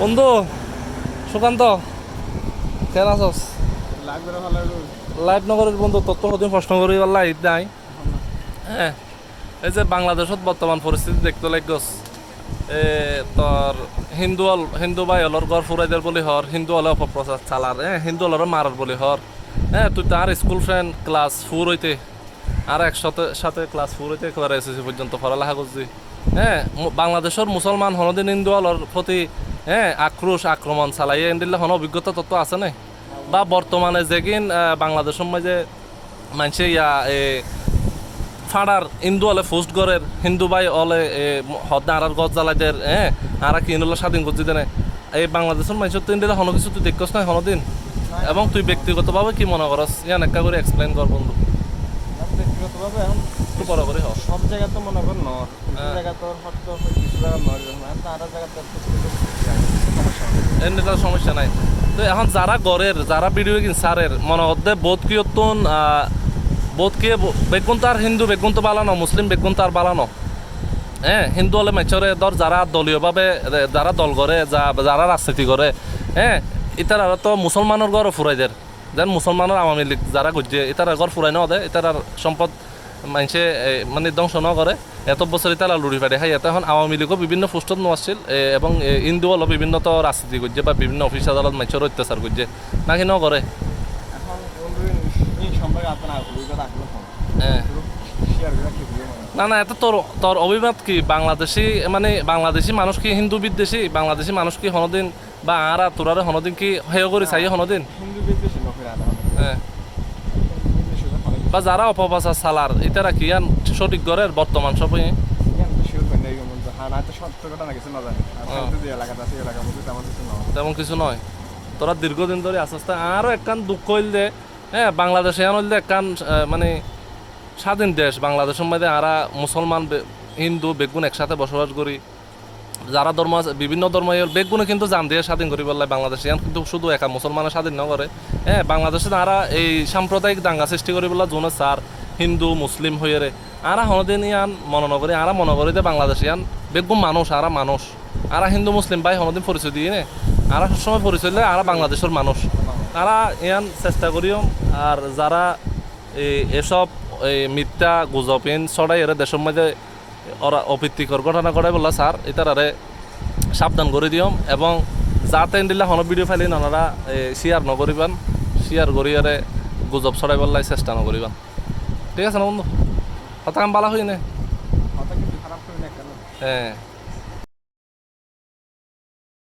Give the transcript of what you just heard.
বন্ধু সুকান্ত কেন আছস? লাইভ নগরের বন্ধু তত্ত্ব সদিন প্রশ্ন করি লাইট নাই। হ্যাঁ এই যে বাংলাদেশত বর্তমান পরিস্থিতি দেখতে লাগছ এ তোর হিন্দু হল হিন্দু ভাই হলর ঘর ফুরাইদের বলি হর হিন্দু হলে অপপ্রচার চালার হ্যাঁ হিন্দু হলর মারার বলি হর। হ্যাঁ তুই তার স্কুল ফ্রেন্ড ক্লাস ফোর হইতে আর একসাথে সাথে ক্লাস ফোর হইতে একেবারে এসএসসি পর্যন্ত পড়ালেখা করছি হ্যাঁ বাংলাদেশের মুসলমান হনদিন হিন্দু হলর প্রতি হ্যাঁ আক্রোশ, আক্রমণ চালাইয়ে এন্দিলে হন অভিজ্ঞতা তত্ত্ব আছে নাই বা বর্তমানে যেগিন বাংলাদেশের মাঝে মানুষে ইয়া ফাড়ার হিন্দু হলে পোস্ট গরের হিন্দু ভাই হলে হদ্দা আর গছ জ্বালাইদের হ্যাঁ আর কিন হলে স্বাধীন করছি দেনে? এই বাংলাদেশের মানুষের তো ইন্ডিয়া হনো কিছু তুই দেখছ না হনোদিন? এবং তুই ব্যক্তিগতভাবে কি মনে করস? ইয়ান একটা করে এক্সপ্লেন কর বন্ধু। ব্যক্তিগতভাবে এখন একটু বড় করে সব জায়গা তো মনে কর নর। কিছু হ্যাঁ। জায়গা হয়তো কিছু জায়গা নর তারা জায়গা তোর সমস্যা এমনি তার সমস্যা নাই। তো এখন যারা গড়ের যারা ভিডিও কিন সারের মনে হতে বোধ কি অতুন বোধ কি বেগুন তার হিন্দু বেগুন তো বালানো মুসলিম বেগুন তার বালানো হ্যাঁ হিন্দু হলে মেচরে ধর যারা দলীয়ভাবে যারা দল করে যা যারা রাজনীতি করে হ্যাঁ ইতার তো মুসলমানের ঘরও ফুরাই দেয় যেন মুসলমানের আওয়ামী লীগ যারা করছে ইতার ঘর ফুরাই ন দেয় আর সম্পদ মানুষে মানে ধ্বংস ন করে। এত বছর ইতারা লুড়ি পাড়ে হাই এত এখন আওয়ামী লীগও বিভিন্ন পোস্টত নোয়াছিল এবং হিন্দু হলো বিভিন্ন তো রাজনীতি করছে বা বিভিন্ন অফিস আদালত মানুষের অত্যাচার করছে। নাকি ন করে? হ্যাঁ। করে না না এত তোর তোর অভিমত কি? বাংলাদেশি মানে বাংলাদেশি মানুষ কি হিন্দু বিদ্বেষী? বাংলাদেশি মানুষ কি হনদিন বা আরা তোরারে হনদিন কি হেয় করে চাই হনদিন আনা বা যারা অপপ্রচার চালার ইতারা কি ইয়ান সঠিক গড়ের বর্তমান সবই? তেমন কিছু নয় তোরা দীর্ঘদিন ধরে আস্তে আস্তে আরও একখান দুঃখ হইল যে হ্যাঁ বাংলাদেশে এমন হইল একখান মানে স্বাধীন দেশ। বাংলাদেশের মধ্যে আরা মুসলমান হিন্দু বেগুন একসাথে বসবাস করি যারা ধর্ম বিভিন্ন ধর্ম বেগুনে কিন্তু জান দিয়ে স্বাধীন করি বললে বাংলাদেশে। এখন কিন্তু শুধু একা মুসলমানের স্বাধীন ন করে। হ্যাঁ বাংলাদেশে আরা এই সাম্প্রদায়িক দাঙ্গা সৃষ্টি করি বললে জোনে সার, হিন্দু, মুসলিম হয়ে রে, আরা হনদিন ইয়ান মনে নকরি আরা মনে করি যে বাংলাদেশ ইয়ান, বেগুন মানুষ, আরা মানুষ। আরা হিন্দু, মুসলিম, ভাই হনদিন পরিচয় দিয়ে নে। আরা সবসময় পরিচয় দিলে আরা বাংলাদেশের মানুষ। তারা ইয়ান চেষ্টা করিও, আর যারা এই এসব, এই মিথ্যা গুজবিন ছড়াই এরা দেশের মধ্যে ওরা অপ্রীতিকর ঘটনা ঘটাই বললা স্যার এটারে সাবধান করে দিও এবং যাতে দিলে হন ভিডিও ফাইলিন ওনারা শেয়ার নকরিবান। শেয়ার করি আরে গুজব ছড়াই বললাই চেষ্টা নকরিবান। ঠিক আছে না বন্ধু? কথা কাম বালা হই না হ্যাঁ।